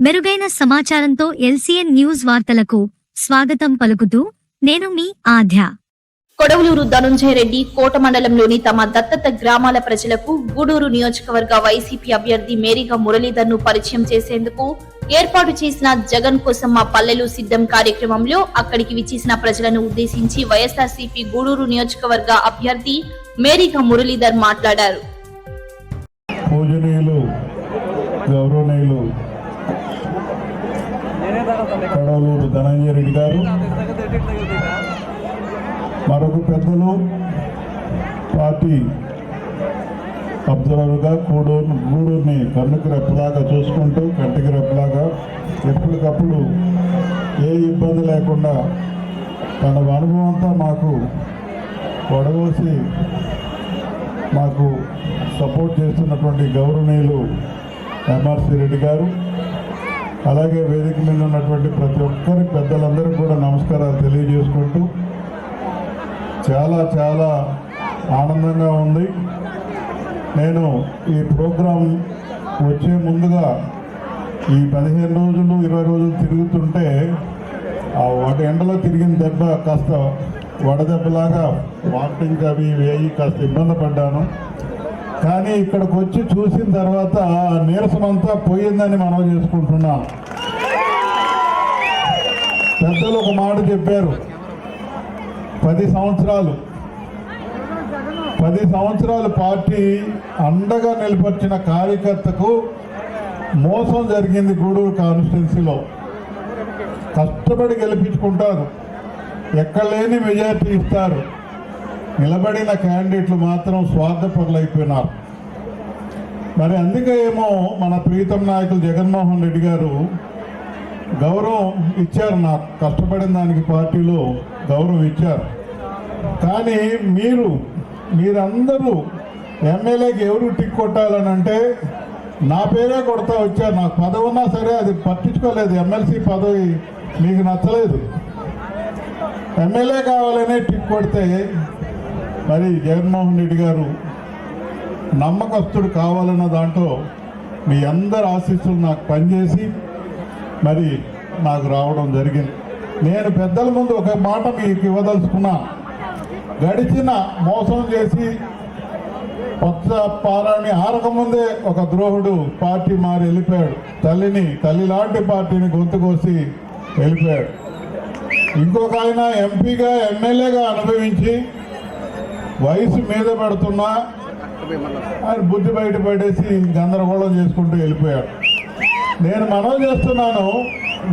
మెరుగైన సమాచారంతో LCN news వార్తలకు స్వాగతం పలుకుతూ నేను మీ ఆధ్య కొడవలూరు ధనుంజయ రెడ్డి కోట మండలంలోని తమ దత్తత గ్రామాల ప్రజలకు గూడూరు నియోజకవర్గ వైసీపీ అభ్యర్థి మేరీగా మురళీధర్ను పరిచయం చేసేందుకు ఏర్పాటు చేసిన జగన్ కోసం మా పల్లెలు సిద్ధం కార్యక్రమంలో అక్కడికి విచ్చేసిన ప్రజలను ఉద్దేశించి వైఎస్ఆర్సీపీ గూడూరు నియోజకవర్గ అభ్యర్థి మేరీగా మురళీధర్ మాట్లాడారు. కడవలూరు ధనంజయ రెడ్డి గారు మరొక పెద్దలు పార్టీ అబ్జర్వర్గా కూడో గూడూరుని కన్నుకి రెప్పలాగా చూసుకుంటూ కంటికి రెప్పలాగా ఎప్పటికప్పుడు ఏ ఇబ్బంది లేకుండా తన అనుభవం అంతా మాకు వడవోసి మాకు సపోర్ట్ చేస్తున్నటువంటి గౌరవనీయులు ఎంఆర్సీ రెడ్డి గారు అలాగే వేదిక మీద ఉన్నటువంటి ప్రతి ఒక్కరి పెద్దలందరికీ కూడా నమస్కారాలు తెలియజేసుకుంటూ చాలా చాలా ఆనందంగా ఉంది. నేను ఈ ప్రోగ్రాం వచ్చే ముందుగా ఈ పదిహేను రోజులు ఇరవై రోజులు తిరుగుతుంటే ఆ ఒక ఎండలో తిరిగిన దెబ్బ కాస్త వడదెబ్బలాగా వామిటింగ్ అవి ఇవి కాస్త ఇబ్బంది పడ్డాను. కానీ ఇక్కడికి వచ్చి చూసిన తర్వాత ఆ నీరసం అంతా పోయిందని మనం చేసుకుంటున్నాం. పెద్దలు ఒక మాట చెప్పారు. పది సంవత్సరాలు. పది సంవత్సరాలు పార్టీ అండగా నిలబర్చిన కార్యకర్తకు మోసం జరిగింది గూడూరు కాన్స్టిట్యున్సీలో. కష్టపడి గెలిపించుకుంటారు. ఎక్కడ లేని మెజార్టీ ఇస్తారు. నిలబడిన క్యాండిడేట్లు మాత్రం స్వార్థపరులైపోయినారు. మరి అందుకే ఏమో మన ప్రీతం నాయకులు జగన్మోహన్ రెడ్డి గారు గౌరవం ఇచ్చారు నాకు. కష్టపడిన దానికి పార్టీలో గౌరవం ఇచ్చారు. కానీ మీరు మీరందరూ ఎమ్మెల్యేకి ఎవరు టిక్ కొట్టాలని అంటే నా పేరే కొడతా వచ్చారు. నాకు పదవి ఉన్నా సరే అది పట్టించుకోలేదు. ఎమ్మెల్సీ పదవి మీకు నచ్చలేదు. ఎమ్మెల్యే కావాలనే టిక్ కొడితే మరి జగన్మోహన్ రెడ్డి గారు నమ్మకస్తుడు కావాలన్న దాంట్లో మీ అందరి ఆశీస్సులు నాకు పనిచేసి మరి నాకు రావడం జరిగింది. నేను పెద్దల ముందు ఒక మాట మీకు ఇవ్వదలుచుకున్నా. గడిచిన మోసం చేసి కొత్త పారాన్ని ఆరకముందే ఒక ద్రోహుడు పార్టీ మారి వెళ్ళిపోయాడు. తల్లిని తల్లి లాంటి పార్టీని గొంతుకోసి వెళ్ళిపోయాడు. ఇంకొక ఆయన ఎంపీగా ఎమ్మెల్యేగా అనుభవించి వయసు మీద పెడుతున్నా ఆయన బుద్ధి బయట పడేసి గందరగోళం చేసుకుంటూ వెళ్ళిపోయాడు. నేను మనం చేస్తున్నాను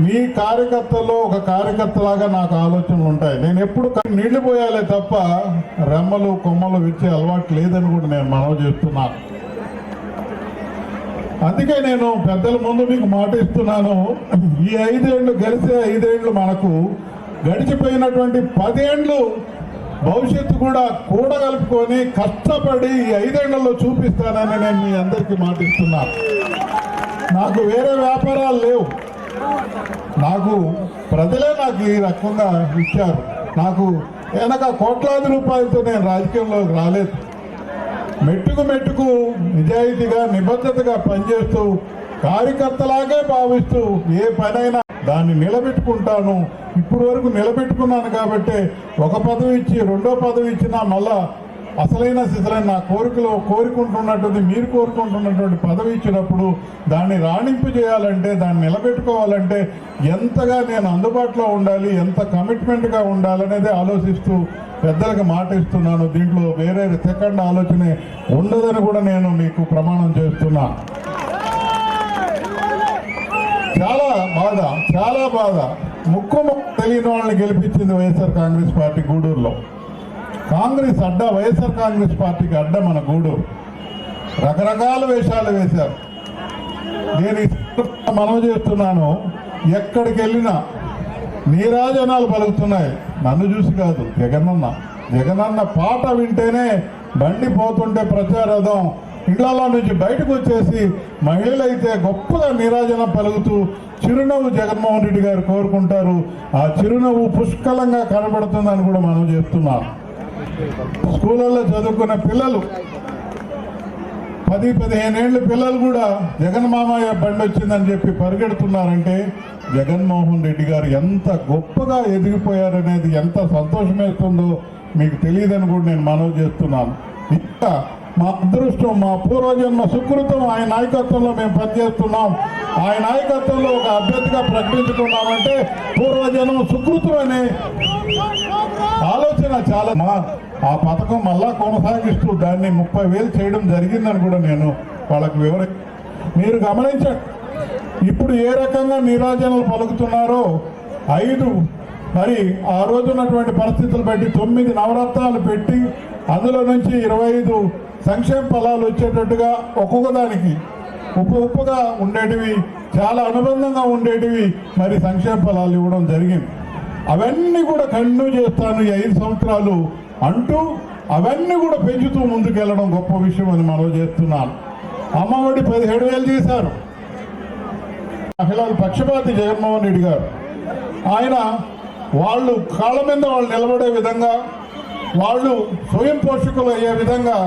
మీ కార్యకర్తల్లో ఒక కార్యకర్తలాగా నాకు ఆలోచనలు ఉంటాయి. నేను ఎప్పుడు నీళ్ళు పోయాలే తప్ప రెమ్మలు కొమ్మలు విచ్చే అలవాటు లేదని కూడా నేను మనం చేస్తున్నాను అందుకే నేను పెద్దల ముందు మీకు మాట ఇస్తున్నాను. ఈ ఐదేళ్ళు గెలిచే ఐదేళ్ళు మనకు గడిచిపోయినటువంటి పదేండ్లు భవిష్యత్తు కూడా కూడగలుపుకొని కష్టపడి ఈ ఐదేళ్ళలో చూపిస్తానని నేను మీ అందరికీ మాటిస్తున్నా. నాకు వేరే వ్యాపారాలు లేవు. నాకు ప్రజలే నాకు ఈ రకంగా ఇచ్చారు. నాకు వెనక కోట్లాది రూపాయలతో నేను రాజకీయంలోకి రాలేదు. మెట్టుకు మెట్టుకు నిజాయితీగా నిబద్ధతగా పనిచేస్తూ కార్యకర్తలాగే భావిస్తూ ఏ పనైనా దాన్ని నిలబెట్టుకుంటాను. ఇప్పుడు వరకు నిలబెట్టుకున్నాను కాబట్టి ఒక పదవి ఇచ్చి రెండో పదవి ఇచ్చినా మళ్ళా అసలైన సిసలైన నా కోరికలో కోరుకుంటున్నటువంటి మీరు కోరుకుంటున్నటువంటి పదవి ఇచ్చినప్పుడు దాన్ని రాణింపు చేయాలంటే దాన్ని నిలబెట్టుకోవాలంటే ఎంతగా నేను అందుబాటులో ఉండాలి ఎంత కమిట్మెంట్గా ఉండాలనేది ఆలోచిస్తూ పెద్దలకు మాట ఇస్తున్నాను. దీంట్లో వేరే సెకండ్ ఆలోచనే ఉండదని కూడా నేను మీకు ప్రమాణం చేస్తున్నా. చాలా బాధ చాలా బాధ. ముక్కు తెలియని వాళ్ళని గెలిపించింది వైఎస్ఆర్ కాంగ్రెస్ పార్టీ గూడూరులో. కాంగ్రెస్ అడ్డ వైఎస్ఆర్ కాంగ్రెస్ పార్టీకి అడ్డ మన గూడూరు. రకరకాల వేషాలు వేశారు. నేను ఈ మనవి చేస్తున్నాను ఎక్కడికి వెళ్ళినా నీరాజనాలు పలుకుతున్నాయి. నన్ను చూసి కాదు జగనన్న. జగనన్న పాట వింటేనే బండి పోతుంటే ప్రచారథం ఇళ్ళలో నుంచి బయటకు వచ్చేసి మహిళలైతే గొప్పగా నీరాజనం పలుకుతూ చిరునవ్వు జగన్మోహన్ రెడ్డి గారు కోరుకుంటారు. ఆ చిరునవ్వు పుష్కలంగా కనబడుతుందని కూడా మనం చెప్తున్నాం. స్కూళ్ళల్లో చదువుకున్న పిల్లలు పది పదిహేను పిల్లలు కూడా జగన్ మామయ్య బండి వచ్చిందని చెప్పి పరిగెడుతున్నారంటే జగన్మోహన్ రెడ్డి గారు ఎంత గొప్పగా ఎదిగిపోయారనేది ఎంత సంతోషమేస్తుందో మీకు తెలియదని కూడా నేను మనవి చేస్తున్నాను. ఇంకా మా అదృష్టం మా పూర్వజన్మ సుకృతం ఆయన నాయకత్వంలో మేము పనిచేస్తున్నాం. ఆయన నాయకత్వంలో ఒక అభ్యర్థిగా ప్రకటించుకున్నామంటే పూర్వజన్మ సుకృతం అనే ఆలోచన చాలా. మా ఆ పథకం మళ్ళా కొనసాగిస్తూ దాన్ని ముప్పై వేలు చేయడం జరిగిందని కూడా నేను వాళ్ళకు వివర మీరు గమనించండి. ఇప్పుడు ఏ రకంగా నీరాజనలు పలుకుతున్నారో ఐదు మరి ఆ రోజు ఉన్నటువంటి పరిస్థితులు బట్టి తొమ్మిది నవరత్నాలు పెట్టి అందులో నుంచి ఇరవై ఐదు సంక్షేమ ఫలాలు వచ్చేటట్టుగా ఒక్కొక్క దానికి ఉప్పు ఉప్పుగా ఉండేటివి చాలా అనుబంధంగా ఉండేటివి మరి సంక్షేమ ఫలాలు ఇవ్వడం జరిగింది. అవన్నీ కూడా కంటిన్యూ చేస్తాను ఈ ఐదు సంవత్సరాలు అంటూ అవన్నీ కూడా పెంచుతూ ముందుకెళ్ళడం గొప్ప విషయం అని మనం చేస్తున్నాను. అమ్మఒడి పదిహేడు వేలు చేశారు మహిళల పక్షపాతి జగన్మోహన్ రెడ్డి గారు. ఆయన వాళ్ళు కాళ్ళ మీద వాళ్ళు నిలబడే విధంగా వాళ్ళు స్వయం పోషకులు అయ్యే విధంగా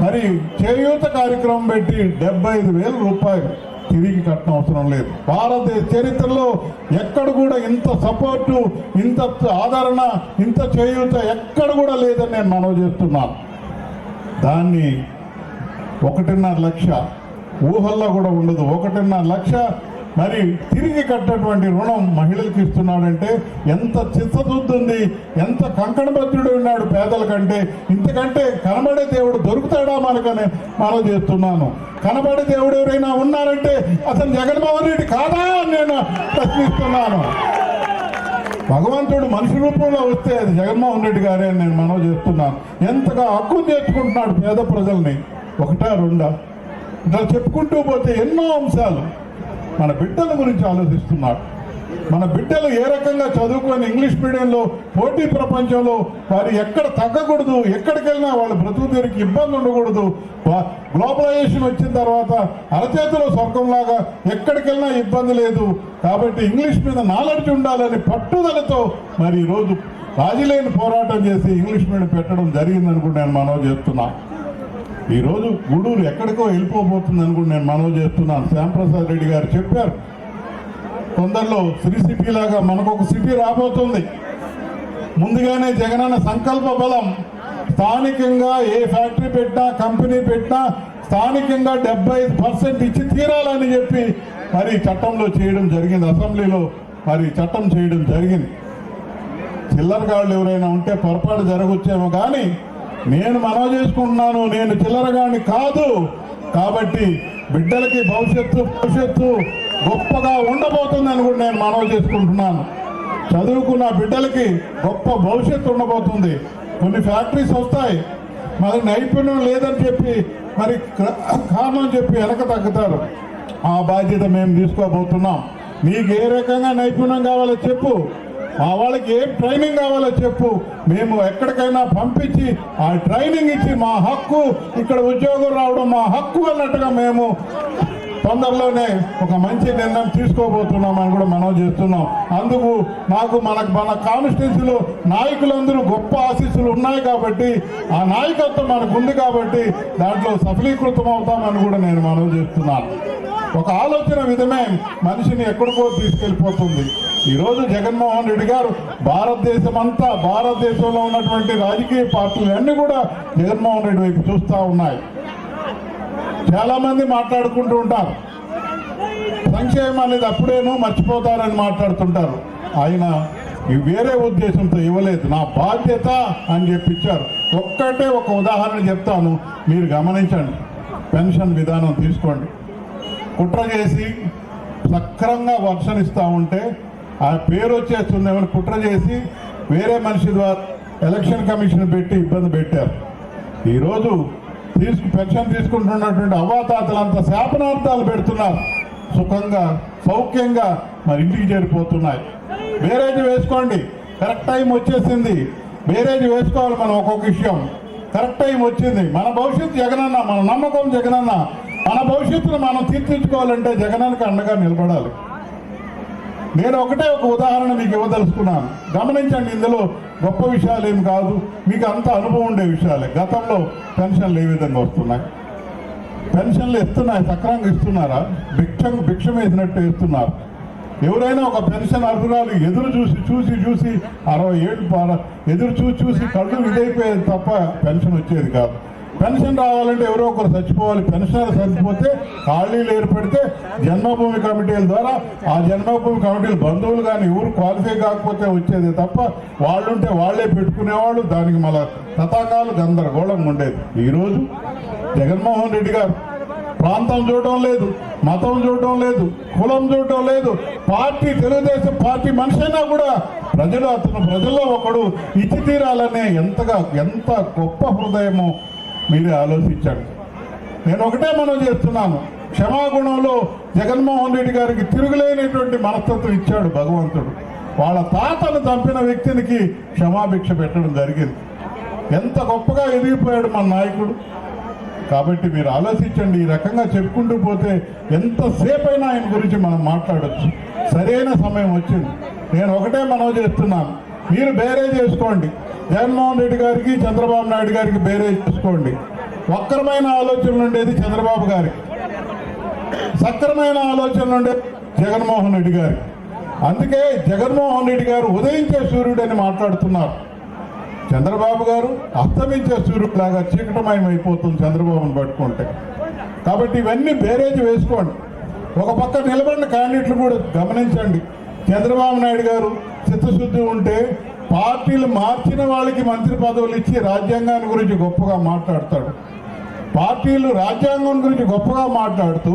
మరి చేయూత కార్యక్రమం పెట్టి డెబ్బై ఐదు వేల రూపాయలు తిరిగి కట్టడం అవసరం లేదు. భారతదేశ చరిత్రలో ఎక్కడ కూడా ఇంత సపోర్టు ఇంత ఆదరణ ఇంత చేయూత ఎక్కడ కూడా లేదని నేను మనవి చేస్తున్నాను. దాన్ని ఒకటిన్నర లక్ష ఊహల్లో కూడా ఉండదు. ఒకటిన్నర లక్ష మరి తిరిగి కట్టటువంటి రుణం మహిళలకు ఇస్తున్నాడంటే ఎంత చిత్తశుద్ధి ఎంత కంకణభద్రుడు ఉన్నాడు పేదల కంటే ఇంతకంటే కనబడే దేవుడు దొరుకుతాడా మనకని మనం చేస్తున్నాను. కనబడే దేవుడు ఎవరైనా ఉన్నారంటే అతను జగన్మోహన్ రెడ్డి కాదా అని నేను ప్రశ్నిస్తున్నాను. భగవంతుడు మనిషి రూపంలో వస్తే అది జగన్మోహన్ రెడ్డి గారే అని నేను మనవి చేస్తున్నాను. ఎంతగా హక్కు చేర్చుకుంటున్నాడు పేద ప్రజల్ని? ఒకటా రెండా? ఇట్లా చెప్పుకుంటూ పోతే ఎన్నో అంశాలు. మన బిడ్డల గురించి ఆలోచిస్తున్నాడు. మన బిడ్డలు ఏ రకంగా చదువుకొని ఇంగ్లీష్ మీడియంలో పోటీ ప్రపంచంలో వారు ఎక్కడ తగ్గకూడదు ఎక్కడికి వెళ్ళినా వాళ్ళ బ్రతుకు తీరికి ఇబ్బంది ఉండకూడదు. గ్లోబలైజేషన్ వచ్చిన తర్వాత అరచేతిలో స్వర్గంలాగా ఎక్కడికి వెళ్ళినా ఇబ్బంది లేదు. కాబట్టి ఇంగ్లీష్ మీద నాలెడ్జ్ ఉండాలని పట్టుదలతో మరి ఈరోజు రాజీలేని పోరాటం చేసి ఇంగ్లీష్ మీడియం పెట్టడం జరిగిందనుకుంటే నేను మనం చెప్తున్నాను ఈరోజు గూడూరు ఎక్కడికో వెళ్ళిపోబోతుందని కూడా నేను మనవి చేస్తున్నాను. శ్యాంప్రసాద్ రెడ్డి గారు చెప్పారు. తొందరలో శ్రీ సిటీ లాగా మనకు ఒక సిటీ రాబోతుంది. ముందుగానే జగనన్న సంకల్ప బలం. స్థానికంగా ఏ ఫ్యాక్టరీ పెట్టినా కంపెనీ పెట్టినా స్థానికంగా డెబ్బై ఐదు పర్సెంట్ ఇచ్చి తీరాలని చెప్పి మరి చట్టంలో చేయడం జరిగింది. అసెంబ్లీలో మరి చట్టం చేయడం జరిగింది. చిల్లరగాళ్ళు ఎవరైనా ఉంటే పొరపాటు జరగొచ్చేమో కానీ నేను మనవి చేసుకుంటున్నాను నేను చిల్లరగాని కాదు. కాబట్టి బిడ్డలకి భవిష్యత్తు భవిష్యత్తు గొప్పగా ఉండబోతుందని కూడా నేను మనవి చేసుకుంటున్నాను. చదువుకున్న బిడ్డలకి గొప్ప భవిష్యత్తు ఉండబోతుంది. కొన్ని ఫ్యాక్టరీస్ వస్తాయి. మరి నైపుణ్యం లేదని చెప్పి మరి కారణం చెప్పి వెనక తగ్గుతారు. ఆ బాధ్యత మేము తీసుకోబోతున్నాం. మీకు ఏ రకంగా నైపుణ్యం కావాలో చెప్పు. వాళ్ళకి ఏం ట్రైనింగ్ కావాలో చెప్పు. మేము ఎక్కడికైనా పంపించి ఆ ట్రైనింగ్ ఇచ్చి మా హక్కు ఇక్కడ ఉద్యోగం రావడం మా హక్కు అన్నట్టుగా మేము తొందరలోనే ఒక మంచి నిర్ణయం తీసుకోబోతున్నామని కూడా మనం చేస్తున్నాం. అందుకు నాకు మనకు మన కాన్స్టిట్యూన్సీలో నాయకులందరూ గొప్ప ఆశీస్సులు ఉన్నాయి కాబట్టి ఆ నాయకత్వం మనకు ఉంది కాబట్టి దాంట్లో సఫలీకృతం అవుతామని కూడా నేను మనం చేస్తున్నాను. ఒక ఆలోచన విధమే మనిషిని ఎక్కడికో తీసుకెళ్ళిపోతుంది. ఈరోజు జగన్మోహన్ రెడ్డి గారు భారతదేశం అంతా భారతదేశంలో ఉన్నటువంటి రాజకీయ పార్టీలు అన్నీ కూడా జగన్మోహన్ రెడ్డి వైపు చూస్తూ ఉన్నాయి. చాలామంది మాట్లాడుకుంటూ ఉంటారు. సంక్షేమం అనేది అప్పుడేనో మర్చిపోతారని మాట్లాడుతుంటారు. ఆయన వేరే ఉద్దేశంతో ఇవ్వలేదు. నా బాధ్యత అని చెప్పి ఒక్కటే ఒక ఉదాహరణ చెప్తాను. మీరు గమనించండి. పెన్షన్ విధానం తీసుకోండి. కుట్ర చేసి సక్రంగా వర్షం ఇస్తూ ఉంటే ఆ పేరు వచ్చేస్తుందేమని కుట్ర చేసి వేరే మనిషి ద్వారా ఎలక్షన్ కమిషన్ పెట్టి ఇబ్బంది పెట్టారు. ఈరోజు తీసుకు పెన్షన్ తీసుకుంటున్నటువంటి అవ్వాతాతలంతా శాపనార్థాలు పెడుతున్నారు. సుఖంగా సౌఖ్యంగా మరి ఇంటికి చేరిపోతున్నాయి. బేరేజ్ వేసుకోండి. కరెక్ట్ టైం వచ్చేసింది. బేరేజ్ వేసుకోవాలి మనం ఒక్కొక్క విషయం. కరెక్ట్ టైం వచ్చింది. మన భవిష్యత్తు జగనన్న మన నమ్మకం జగనన్న మన భవిష్యత్తును మనం తీర్చిదిద్దుకోవాలంటే జగనానికి అండగా నిలబడాలి. నేను ఒకటే ఒక ఉదాహరణ మీకు ఇవ్వదలుచుకున్నాను. గమనించండి ఇందులో గొప్ప విషయాలు ఏం కాదు. మీకు అంత అనుభవం ఉండే విషయాలే. గతంలో పెన్షన్లు ఏ విధంగా వస్తున్నాయి? పెన్షన్లు ఇస్తున్నాయి సక్రంగా ఇస్తున్నారా? భిక్షం భిక్షం వేసినట్టు ఇస్తున్నారు ఎవరైనా ఒక పెన్షన్ అర్హురాలు ఎదురు చూసి చూసి చూసి అరవై ఏళ్ళు ఎదురు చూసి చూసి కళ్ళు విడైపోయేది తప్ప పెన్షన్ వచ్చేది కాదు. పెన్షన్ రావాలంటే ఎవరో ఒకరు చచ్చిపోవాలి. పెన్షనర్ చచ్చిపోతే ఖాళీలు ఏర్పడితే జన్మభూమి కమిటీల ద్వారా ఆ జన్మభూమి కమిటీలు బంధువులు కానీ ఎవరు క్వాలిఫై కాకపోతే వచ్చేది తప్ప వాళ్ళుంటే వాళ్ళే పెట్టుకునేవాళ్ళు. దానికి మళ్ళా తతంగాలు గందరగోళంగా ఉండేది. ఈరోజు జగన్మోహన్ రెడ్డి గారు ప్రాంతం చూడటం లేదు మతం చూడటం లేదు కులం చూడటం లేదు. పార్టీ తెలుగుదేశం పార్టీ మనిషి అయినా కూడా ప్రజలు అతను ప్రజల్లో ఒకడు. ఇచ్చి తీరాలనే ఎంతగా ఎంత గొప్ప హృదయమో మీరే ఆలోచించండి. నేను ఒకటే మనం చేస్తున్నాను. క్షమాగుణంలో జగన్మోహన్ రెడ్డి గారికి తిరుగులేనటువంటి మనస్తత్వం ఇచ్చాడు భగవంతుడు. వాళ్ళ తాతను చంపిన వ్యక్తినికి క్షమాభిక్ష పెట్టడం జరిగింది. ఎంత గొప్పగా ఎదిగిపోయాడు మన నాయకుడు. కాబట్టి మీరు ఆలోచించండి ఈ రకంగా చెప్పుకుంటూ పోతే ఎంతసేపు అయినా ఆయన గురించి మనం మాట్లాడొచ్చు. సరైన సమయం వచ్చింది. నేను ఒకటే మనం చేస్తున్నాను. మీరు బేరే చేసుకోండి. జగన్మోహన్ రెడ్డి గారికి చంద్రబాబు నాయుడు గారికి బేరే చూసుకోండి వక్రమైన ఆలోచనలు ఉండేది చంద్రబాబు గారికి సక్రమైన ఆలోచనలు ఉండేది జగన్మోహన్ రెడ్డి గారికి అందుకే జగన్మోహన్ రెడ్డి గారు ఉదయించే సూర్యుడని మాట్లాడుతున్నారు. చంద్రబాబు గారు అస్తమించే సూర్యుడిలాగా చీకటమయం అయిపోతుంది చంద్రబాబును పట్టుకుంటే. కాబట్టి ఇవన్నీ బేరేజ్ వేసుకోండి. ఒక పక్క నిలబడిన క్యాండిడేట్లు కూడా గమనించండి. చంద్రబాబు నాయుడు గారు చిత్తశుద్ధి ఉంటే పార్టీలు మార్చిన వాళ్ళకి మంత్రి పదవులు ఇచ్చి రాజ్యాంగాన్ని గురించి గొప్పగా మాట్లాడతాడు. పార్టీలు రాజ్యాంగం గురించి గొప్పగా మాట్లాడుతూ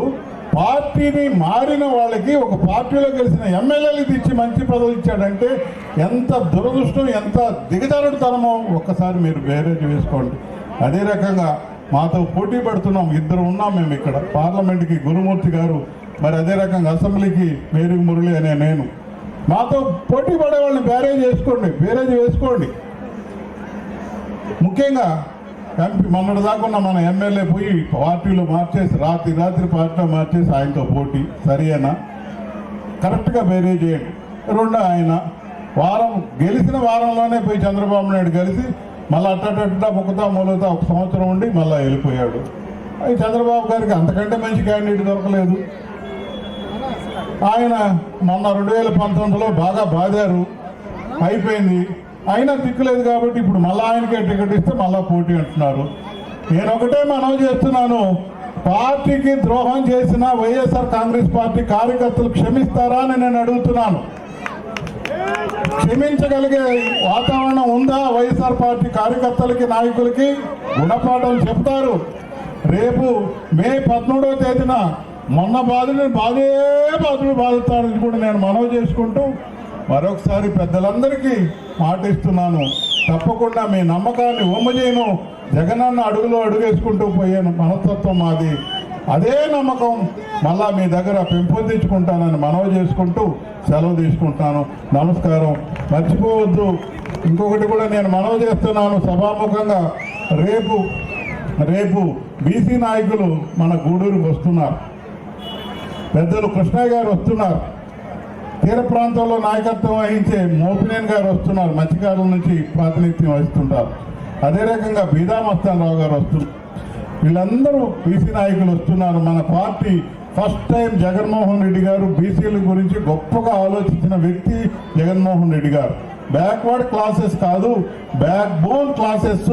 పార్టీని మారిన వాళ్ళకి ఒక పార్టీలో గెలిచిన ఎమ్మెల్యేలకు ఇచ్చి మంచి పదవి ఇచ్చాడంటే ఎంత దురదృష్టం ఎంత దిగజారుడుతనమో ఒక్కసారి మీరు బేరేజ్ చేసుకోండి అదే రకంగా మాతో పోటీ పడుతున్నాం ఇద్దరు ఉన్నాం మేము ఇక్కడ. పార్లమెంట్కి గురుమూర్తి గారు మరి అదే రకంగా అసెంబ్లీకి మేరీ మురళి అనే నేను. మాతో పోటీ పడే వాళ్ళని బ్యారేజ్ వేసుకోండి బ్యారేజ్ వేసుకోండి. ముఖ్యంగా ఎంపీ మొన్నటి దాకా ఉన్న మన ఎమ్మెల్యే పోయి పార్టీలో మార్చేసి రాత్రి రాత్రి పార్టీలో మార్చేసి ఆయనతో పోటీ సరేనా? కరెక్ట్గా బేరేజ్ చేయండి. రెండు ఆయన వారం గెలిచిన వారంలోనే పోయి చంద్రబాబు నాయుడు కలిసి మళ్ళీ అట్టటట్టా ముక్కుతా మూలతా ఒక సంవత్సరం ఉండి మళ్ళీ వెళ్ళిపోయాడు. అది చంద్రబాబు గారికి అంతకంటే మంచి క్యాండిడేట్ దొరకలేదు. ఆయన మొన్న రెండు వేల పంతొమ్మిదిలో బాగా బాధారు అయిపోయింది. అయినా దిక్కులేదు కాబట్టి ఇప్పుడు మళ్ళీ ఆయనకే టికెట్ ఇస్తే మళ్ళీ పోటీ అంటున్నారు. నేను ఒకటే మనవి చేస్తున్నాను. పార్టీకి ద్రోహం చేసిన వైఎస్ఆర్ కాంగ్రెస్ పార్టీ కార్యకర్తలు క్షమిస్తారా అని నేను అడుగుతున్నాను. క్షమించగలిగే వాతావరణం ఉందా వైఎస్ఆర్ పార్టీ కార్యకర్తలకి నాయకులకి? గుణపాఠాలు చెప్తారు. రేపు మే పదమూడవ తేదీన మొన్న బాధలు బాధే బాధలు బాధతారని కూడా నేను మనవి చేసుకుంటూ మరొకసారి పెద్దలందరికీ మాటిస్తున్నాను. తప్పకుండా మీ నమ్మకాన్ని ఒమ్మజేయను జగనన్న అడుగులో అడుగేసుకుంటూ పోయాను మనస్తత్వం మాది. అదే నమ్మకం మళ్ళా మీ దగ్గర పెంపొందించుకుంటానని మనవి చేసుకుంటూ సెలవు తీసుకుంటాను నమస్కారం. మర్చిపోవద్దు. ఇంకొకటి కూడా నేను మనవి చేస్తున్నాను సభాముఖంగా. రేపు రేపు బీసీ నాయకులు మన గూడూరుకు వస్తున్నారు. పెద్దలు కృష్ణ గారు వస్తున్నారు. తీర ప్రాంతంలో నాయకత్వం వహించే మోపినేని గారు వస్తున్నారు. మత్స్యకారుల నుంచి ప్రాతినిధ్యం వహిస్తుంటారు. అదే రకంగా బీదామస్తానరావు గారు వస్తున్నారు వీళ్ళందరూ బీసీ నాయకులు వస్తున్నారు. మన party first time Jaganmohan Reddy garu బీసీల గురించి గొప్పగా ఆలోచించిన వ్యక్తి జగన్మోహన్ రెడ్డి గారు. బ్యాక్వర్డ్ క్లాసెస్ కాదు బ్యాక్ బోన్ క్లాసెస్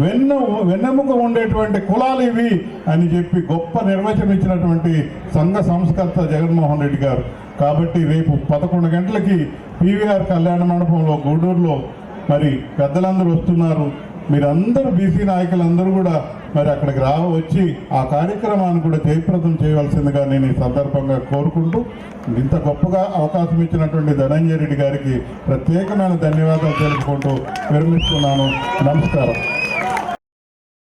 వెన్న వెన్నెముక ఉండేటువంటి కులాలు ఇవి అని చెప్పి గొప్ప నిర్వచనం ఇచ్చినటువంటి సంఘ సంస్కర్త జగన్మోహన్ రెడ్డి గారు. కాబట్టి రేపు పదకొండు గంటలకి పీవీఆర్ కళ్యాణ మండపంలో గూడూరులో మరి పెద్దలందరూ వస్తున్నారు. మీరందరూ బీసీ నాయకులందరూ కూడా మరి అక్కడికి రా వచ్చి ఆ కార్యక్రమాన్ని కూడా జయప్రదం చేయవలసిందిగా నేను ఈ సందర్భంగా కోరుకుంటూ ఇంత గొప్పగా అవకాశం ఇచ్చినటువంటి ధనంజయ రెడ్డి గారికి ప్రత్యేకమైన ధన్యవాదాలు తెలుపుకుంటూ విరమిస్తున్నాను. నమస్కారం.